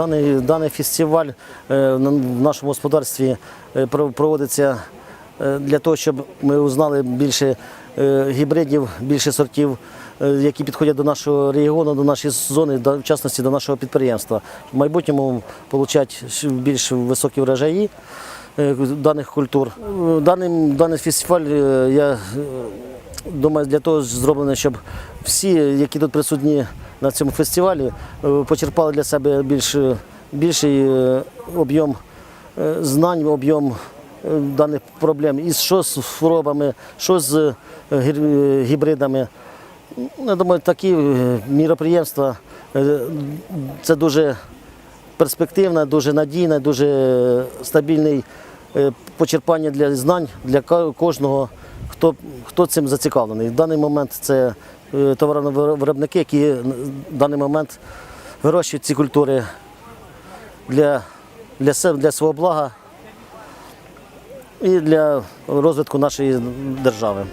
Даний, даний фестиваль е, в нашому господарстві е, проводиться е, для того, щоб ми узнали більше гібридів, більше сортів, які підходять до нашого регіону, до нашої зони, в частності до нашого підприємства. В майбутньому отримати більш високі врожаї даних культур. Даний, даний фестиваль я думаю, для того зроблено, щоб всі, які тут присутні на цьому фестивалі, е, почерпали для себе більш, більший е, об'єм е, знань, об'єм даних проблем. І що з хворобами, що з гібридами. Я думаю, такі міроприємства це дуже перспективне, дуже надійне, дуже стабільний е, почерпання для знань для кожного, хто, хто цим зацікавлений. В даний момент це е, товаровиробники, які в даний момент вирощують ці культури для, для, себе, для свого блага і для розвитку нашої держави.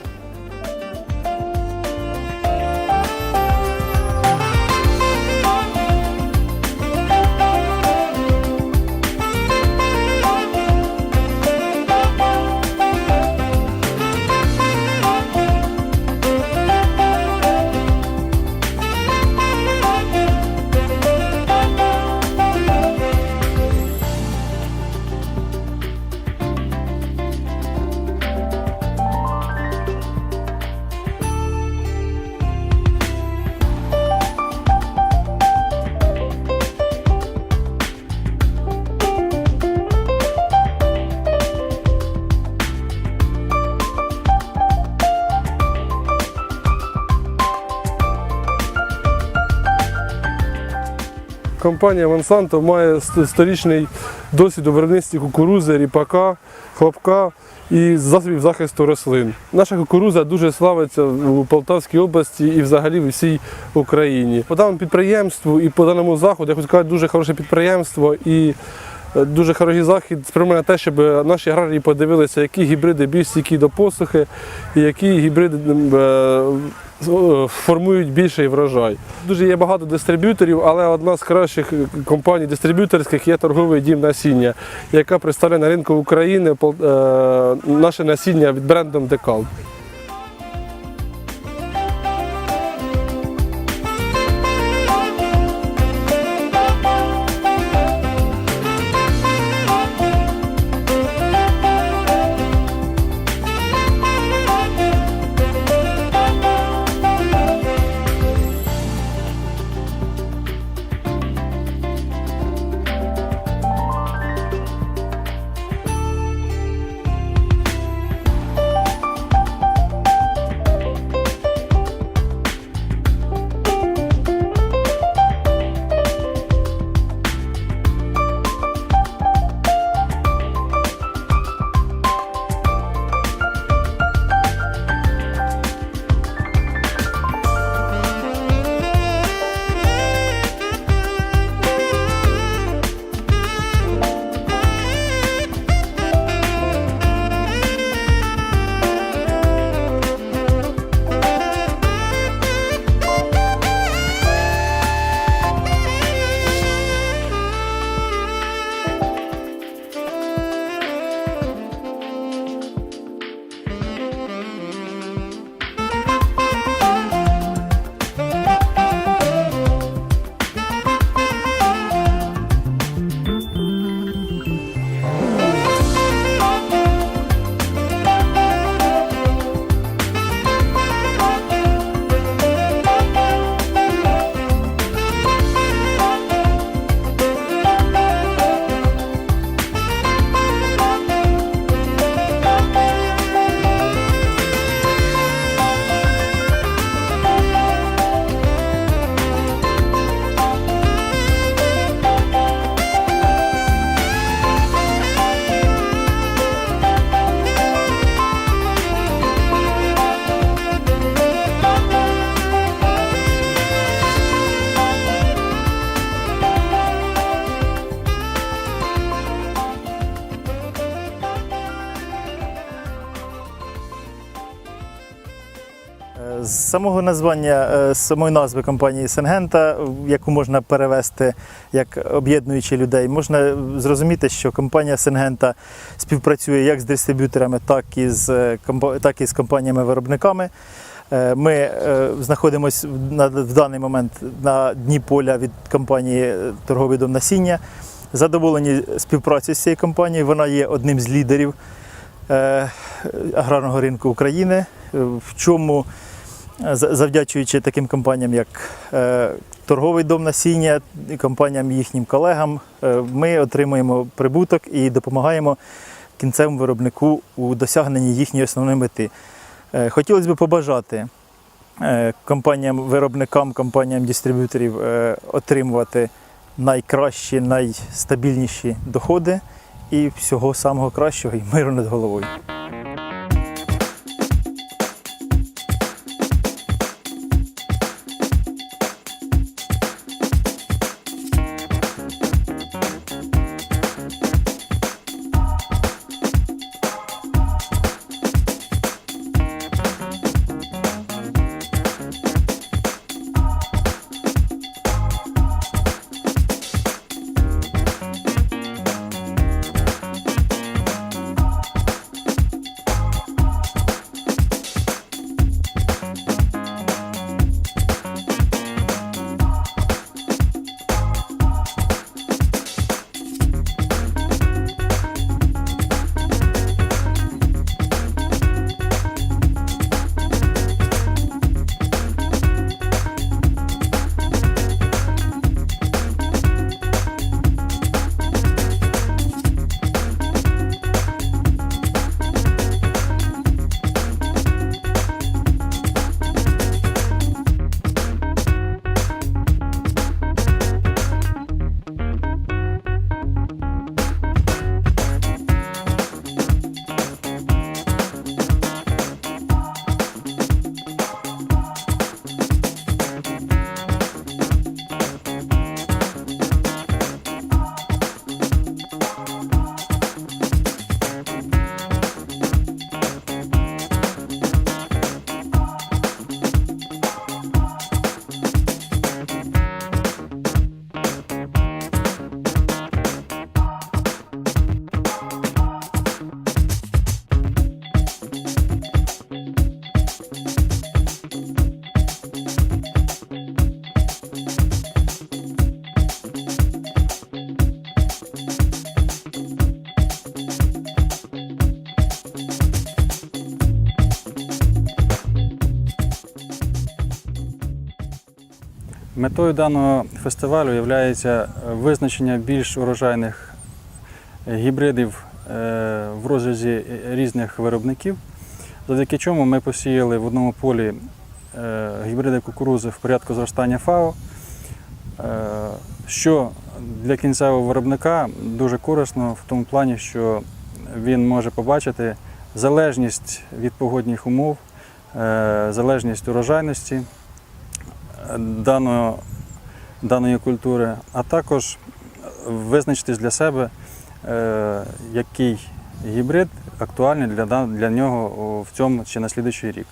Компанія Монсанто має сторічний досвід у виробництві кукурузи, ріпака, хлопка і засобів захисту рослин. Наша кукуруза дуже славиться у Полтавській області і взагалі в усій Україні. По даному підприємству і по даному заходу, я хочу сказати, дуже хороше підприємство і дуже хороший захід спрямований на те, щоб наші аграрії подивилися, які гібриди більш стійкі до посухи і які гібриди е, формують більший врожай. Дуже є багато дистриб'юторів, але одна з кращих компаній дистриб'юторських є торговий дім насіння, яка представляє на ринку України е, наше насіння від брендом Декал. З самого названня, е, з самої назви компанії Сенгента, яку можна перевести як об'єднуючи людей, можна зрозуміти, що компанія Сенгента співпрацює як з дистриб'юторами, так і з, е, так і з компаніями-виробниками. Е, Ми знаходимося в- даний момент на дні поля від компанії Торговий дом насіння. Задоволені співпраці з цією компанією. Вона є одним з лідерів аграрного ринку України, в чому завдячуючи таким компаніям, як е, Торговий дом насіння компаніям їхнім колегам, е, ми отримуємо прибуток і допомагаємо кінцевому виробнику у досягненні їхньої основної мети. Е, Хотілося б побажати компаніям-виробникам, компаніям-дистриб'юторів отримувати найкращі, найстабільніші доходи і всього самого кращого і миру над головою. Метою даного фестивалю є визначення більш урожайних гібридів е, в розрізі різних виробників, завдяки чому ми посіяли в одному полі е, гібриди кукурузи в порядку зростання ФАО, е, що для кінцевого виробника дуже корисно в тому плані, що він може побачити залежність від погодних умов, е, залежність урожайності даної, даної культури, а також визначитись для себе, е, який гібрид актуальний для, для нього в цьому чи на слідуючий рік.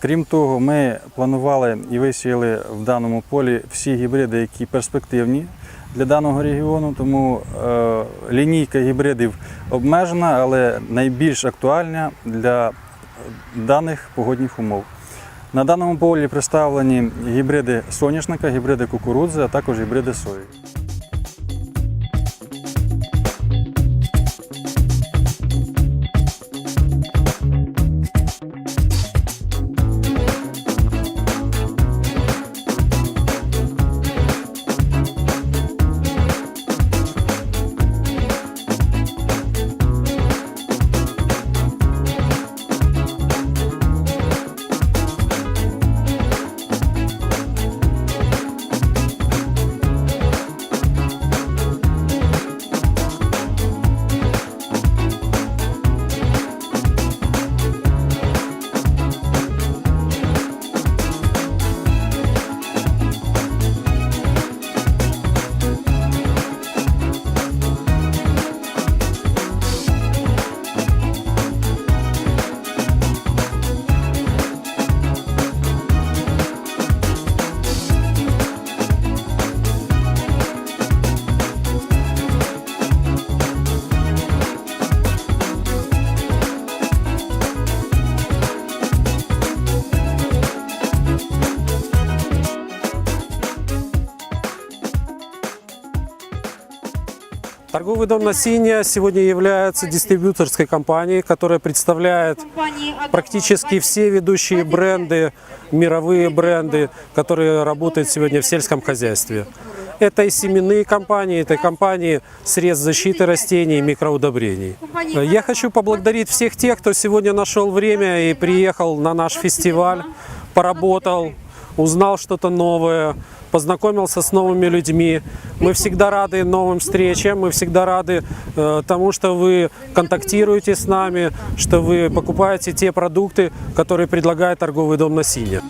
Крім того, ми планували і висіяли в даному полі всі гібриди, які перспективні для даного регіону, тому е, лінійка гібридів обмежена, але найбільш актуальна для даних погодних умов. На даному полі представлені гібриди соняшника, гібриди кукурудзи, а також гібриди сої. Торговый дом «Насинья» сегодня является дистрибьюторской компанией, которая представляет практически все ведущие бренды, мировые бренды, которые работают сегодня в сельском хозяйстве. Это и семенные компании, это и компании средств защиты растений и микроудобрений. Я хочу поблагодарить всех тех, кто сегодня нашел время и приехал на наш фестиваль, поработал, узнал что-то новое, познакомился с новыми людьми. Мы всегда рады новым встречам, мы всегда рады э, тому, что вы контактируете с нами, что вы покупаете те продукты, которые предлагает торговый дом «Насинья».